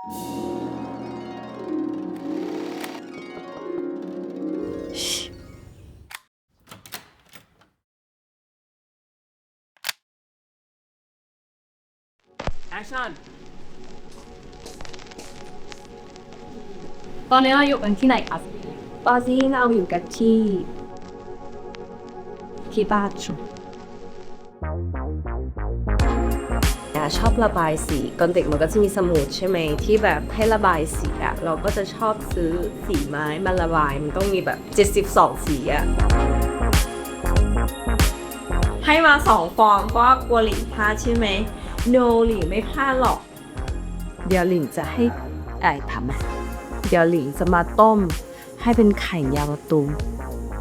แอคชั่นตอนนี้เราอยู่กันที่ไหนค ชอบระบายสีตอนเด็กมันก็จะมีสมุดใช่ไหมที่แบบให้ระบายสีอะเราก็จะชอบซื้อสีไม้มาระบายมันต้องมีแบบ 72 สีอะให้มาสองฟองเพราะว่ากลัวหลิงพลาดใช่ไหม no หลิงไม่พลาดหรอก เดี๋ยวหลิงจะให้ไอ้ทำอะเดี๋ยวหลิงจะมาต้ม ให้เป็นไข่ยางมะตูม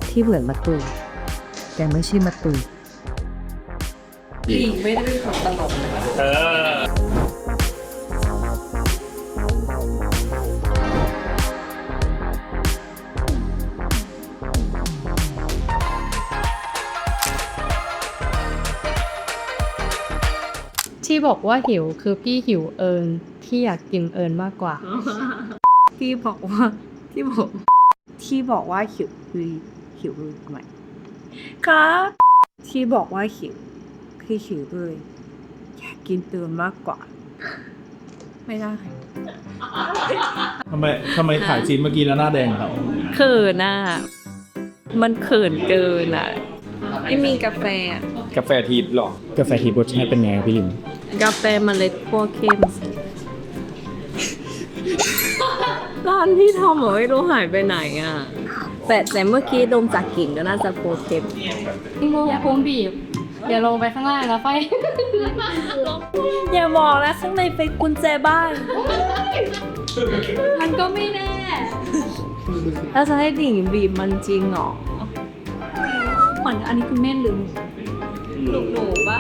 ที่เหมือนมะตูมแต่ไม่ใช่มะตูม หลิง ไม่ได้เป็นคนตลกนะเออ ที่บอกว่าหิวคือพี่หิวเอิญที่อยากกินเอิญมากกว่า ที่บอกว่าที่บอกที่บอกว่าหิวคือหิวทำไมครับที่บอกว่าหิว คือหิวเลยอยากกินเติมมากกว่า ไม่ได้ทำไมทำไมถ่ายซีนเมื่อกี้แล้วหน้าแดงครับเขินอะมันเขินเกินอะไม่มีกาแฟอะกาแฟทีหรอกาแฟทีรสชาติเป็นไงพี่ลิมกาแฟเมล็ดคั่วเข้มร้านที่ทำเหรอไม่รู้หายไปไหนอะแต่แต่เมื่อกี้ดมจากกลิ่นก็น่าจะโคเค็มอย่าพุงบีบ อย่าลงไปข้างล่างแล้วไฟ อย่าบอกนะข้างในเป็นกุญแจบ้าน มันก็ไม่แน่ แล้วจะให้ดิ่งบีบมันจริงเหรอเหมือนอันนี้คือเม่นหรือหนูหนูหนูปะ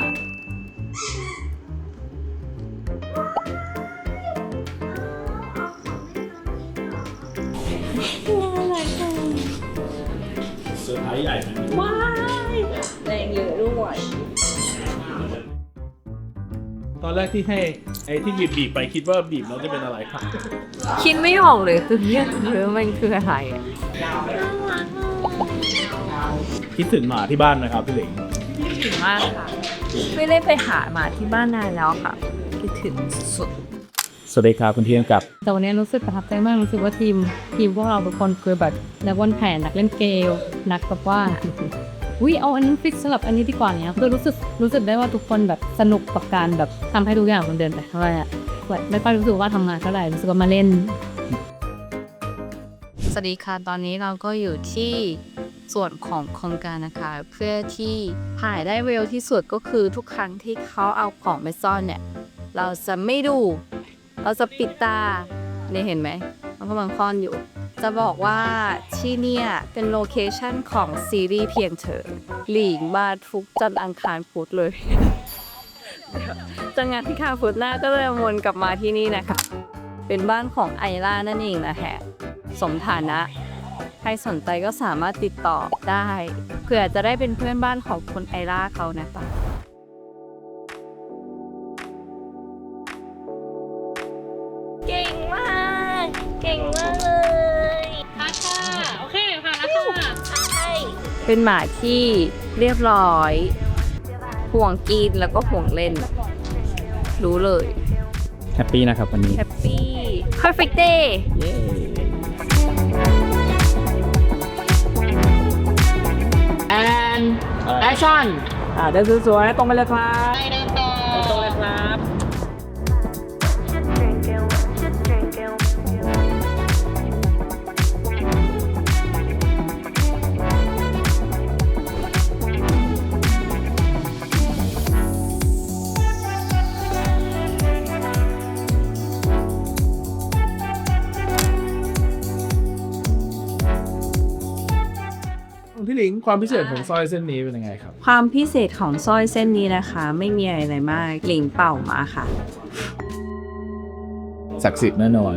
เซอร์ไพรส์ใหญ่ไหมว้า อนแรกที่ให้ไอ้ที่บีบบีบไปคิดว่าบีบแล้วจะเป็นอะไรครับคิดไม่ออกเลยคือเนี่ยหรือมันคืออะไรอะคิดถึงหมาที่บ้านไหมครับพี่หลิงคิดถึงมากค่ะ ไม่ได้ไปหาหมาที่บ้านนานแล้วค่ะ คิดถึงสุดสวัสดีครับคุณเที่ยงกับ แต่วันนี้รู้สึกประทับใจมากรู้สึกว่าทีม ทีมพวกเราทุกคนคือแบบนักวางแผนนักเล่นเกมนักแบบว่า วิเอาอันนี้ฟิกสลับอันนี้ดีกว่าเนี้ยคือรู้สึกรู้สึกได้ว่าทุกคนแบบสนุกกับการแบบทำให้ทุกอย่างมันเดินไปเท่าไหร่อะไม่ค่อยรู้สึกว่าทำงานเท่าไหร่รู้สึกว่ามาเล่น สวัสดีค่ะตอนนี้เราก็อยู่ที่ส่วนของโครงการนะคะ เพื่อที่ถ่ายได้เร็วที่สุดก็คือทุกครั้งที่เขาเอาของไปซ่อนเนี่ย เราจะไม่ดู เราจะปิดตาเนี่ยเห็นไหมมันกำลังซ่อนอยู่ จะบอกว่าที่เนี่ยเป็นโลเคชั่นของซีรีส์เพียงเธอ หลีงมาทุกจันทร์อังคารพุธเลยจังงานที่คาพุธหน้าก็เลยวนกลับมาที่นี่นะคะ เป็นบ้านของไอล่านั่นเองนะฮะ สมฐานะ ใครสนใจก็สามารถติดต่อได้ เผื่อจะได้เป็นเพื่อนบ้านของคนไอล่าเขานะคะ เป็นหมาที่เรียบร้อย ห่วงกินแล้วก็ห่วงเล่น รู้เลยแฮปปี้นะครับวันนี้ แฮปปี้ perfect day แอนแอคชั่นอ่าเดินสวยๆตรงไปเลยครับ พี่หลิงความพิเศษของซอยเส้นนี้เป็นยังไงครับ ความพิเศษของสร้อยเส้นนี้นะคะ ไม่มีอะไรมากหลิงเป่ามาค่ะศักดิ์สิทธิ์แน่นอน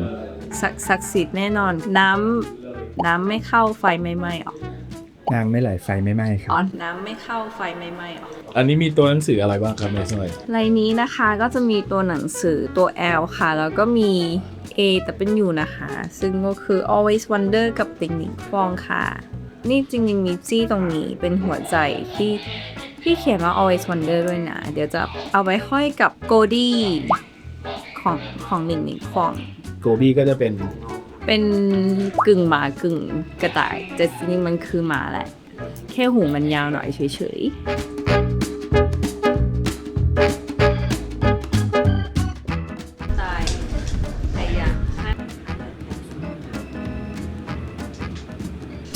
ศักศักดิ์สิทธิ์แน่นอนน้ำน้ำไม่เข้าไฟไม่ไหม้ออกนางไม่ไหลไฟไม่ไหม้ครัอ๋อน้ำไม่เข้าไฟไม่ไหม้ออก อันนี้มีตัวหนังสืออะไรบ้างครับในสมัยในนี้นะคะก็จะมีตัวหนังสือตัว L ค่ะ แล้วก็มี A แต่เป็นอยู่นะคะ ซึ่งก็คือ always wonder กับติงหนิงฟองค่ะ นี่จริงๆมีจี้ตรงนี้เป็นหัวใจที่ที่เขียนว่า always wonder ด้วยนะ เดี๋ยวจะเอาไว้ห้อยกับ g o d i ของของหนิงหนิงฟองโกบี้ก็จะเป็นเป็นกึ่งหมากึ่งกระต่ายแต่จริงๆมันคือหมาแหละ แค่หูมันยาวหน่อยเฉยๆ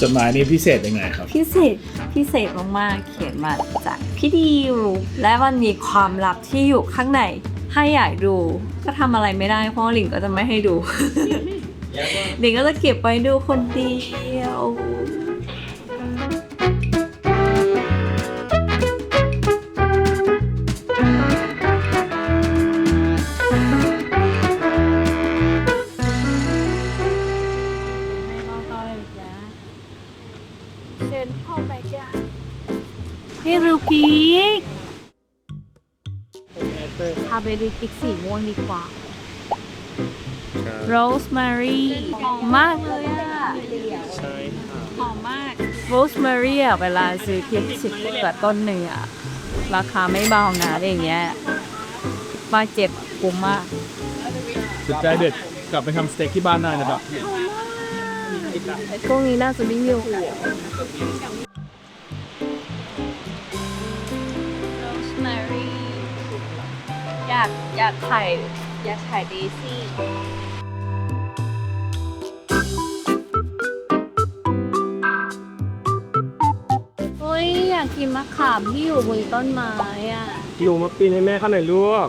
จดหมายนี้พิเศษยังไงครับ พิเศษพิเศษมากๆ เขียนมาจากพี่ดิวและมันมีความลับที่อยู่ข้างในถ้าอยากดูก็ทำอะไรไม่ได้เพราะว่าหลิงก็จะไม่ให้ดู หลิงก็จะเก็บไว้ดูคนเดียว พี่รูปีกพาไปดูติ๊กสีม่วงดีกว่า โรสแมรี่หอมมากเลยอะหอมมากโรสแมรี่อะเวลาซื้อเค้กสิบเกิดต้นหนึ่งอะราคาไม่เบานะอะไรอย่างเงี้ยมาเจ็บคุ้มมากสุดใจเด็ดกลับไปทำสเต็กที่บ้านได้นะครับพวกนี้น่าจะไม่มีโรส อยากอยากถ่ายอยากถ่ายเดซี่โอ้ยอยากกินมะขามที่อยู่บนต้นไม้อะ อยู่มาปีนให้แม่เขาหน่อยลูก